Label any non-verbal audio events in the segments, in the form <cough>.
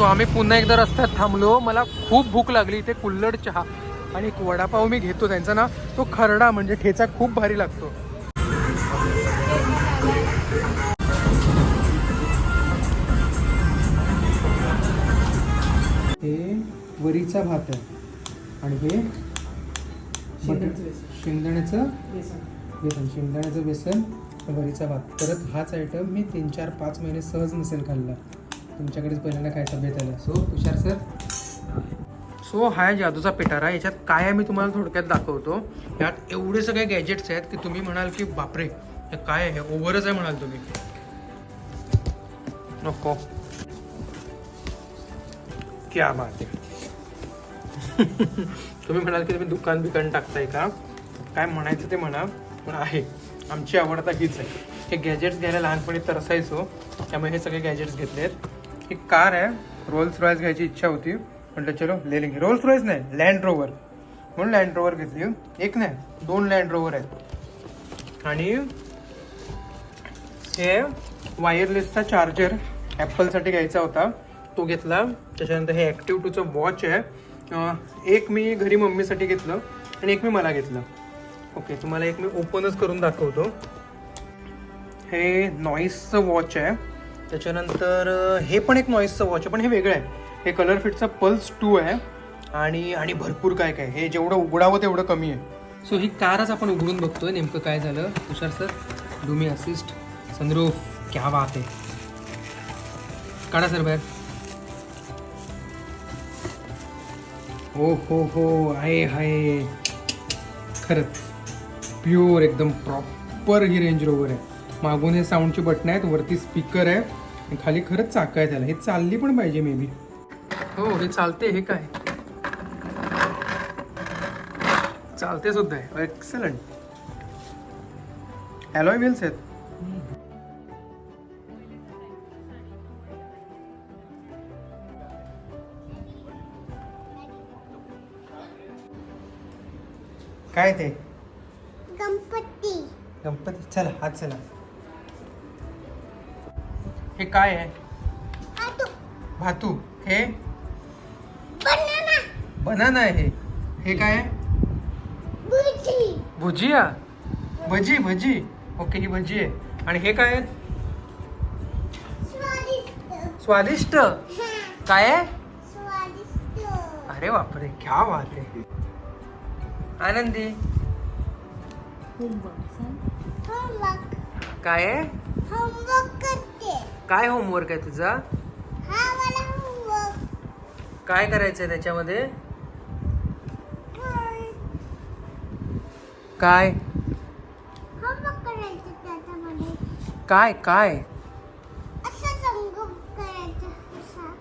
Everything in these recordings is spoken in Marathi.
सो आम्ही पुन्हा एकदा रस्त्यात थांबलो. मला खूप भूक लागली. इथे कुल्लड चहा आणि एक वडापाव मी घेतो. त्यांचा ना तो खरडा म्हणजे ठेचा खूप भारी लागतो. हे वरीचा भात आहे. आणि हे शेंगदाण्याचं बेसन. शेंगदाण्याचं बेसन. बेसन. शेंगदाण्याचं बेसन वरीचा भात. परत हाच आयटम मी तीन चार पाच महिने सहज नसेल खाल्ला. तुमच्याकडेच पहिल्यांदा काय तब्येत सो तुषार सर? सो हा आहे जादूचा पिटारा याच्यात काय आहे मी तुम्हाला थोडक्यात दाखवतो यात एवढे सगळे गॅजेट्स आहेत की तुम्ही म्हणाल की बापरे हे काय आहे? ओव्हरच आहे म्हणाल तुम्ही. नको. क्या बात आहे. <laughs> तुम्ही म्हणाल की तुम्ही दुकान बिकान टाकताय का? काय म्हणायचं ते म्हणा पण आहे. आमची आवड आता हीच आहे. हे गॅजेट्स घ्यायला लहानपणी तरसायचो त्यामुळे हे सगळे गॅजेट्स घेतलेत. एक कार आहे. रोल्स रॉयस घ्यायची इच्छा होती. म्हटलं चलो ले लेंगे. रोल्स रॉयस नाही लँड रोवर म्हणून लँड रोवर घेतली. एक नाही दोन लँड रोवर आहेत. आणि हे वायरलेसचा चार्जर ॲपलसाठी घ्यायचा होता. तो घेतला. त्याच्यानंतर हे ॲक्टिव्ह टूचं वॉच आहे. एक मी घरी मम्मीसाठी घेतलं आणि एक मी मला घेतलं. ओके तुम्हाला एक मी ओपनच करून दाखवतो. हे नॉईसचं वॉच आहे. त्याच्यानंतर हे पण एक नॉईसचं वॉच आहे पण हे वेगळं आहे. हे कलर फिटचं पल्स टू आहे. आणि आणि भरपूर काय काय. हे जेवढं उघडावं तेवढं कमी आहे. सो ही कारच आपण उघडून बघतोय नेमकं काय झालं. तुषार सर डुमी असिस्ट सनरूफ क्या बात आहे. काढा सर बाहेर. हो हो हो आहे हाय खरंच. प्युअर एकदम प्रॉपर ही रेंज रोवर आहे. मागून हे साऊंडची बटणं आहेत वरती स्पीकर आहे. आणि खाली खरंच चाक आहे त्याला. हे चालली पण पाहिजे मे बी हो हे चालते हे काय? चालते सुद्धा आहे. एक्सलंट ॲलॉय व्हील्स आहेत. काय ते? गणपती गणपती. चला हात चला. हे काय आहे? भातू. हे? बनाना. बनाना आहे हे. काय आहे? भुजी भुजिया भजी भजी. ओके ही भजी आहे. आणि हे काय आहे? स्वादिष्ट. स्वादिष्ट. काय आहे? अरे बापरे क्या बात आहे. आनंदी. काय आहे? काय होमवर्क आहे तुझा? हा काय करायचंय त्याच्यामध्ये? काय? काय? काय असं संग करायचं असा.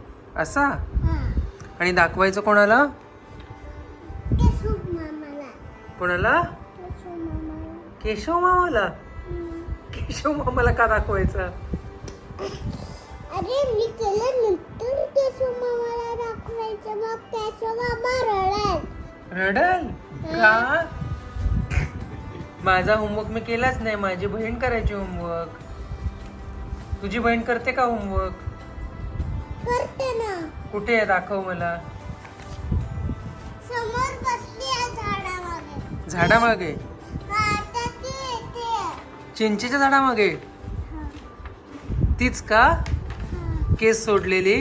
असा? आणि दाखवायचं कोणाला? कोणाला? केशव मामाला. केशव मामाला का दाखवायचं? अरे मी केल्यानंतर केशव मामाला दाखवायचं. मग केशव मामा रडेल? रडल का? माझा होमवर्क मी केलाच नाही. माझी बहीण करायची होमवर्क तुझी बहीण करते का होमवर्क करते ना. कुठे आहे? दाखव मला. समोर बसली आहे झाडामागे. झाडामागे? चिंचेच्या झाडामागे? तीच का केस सोडलेली?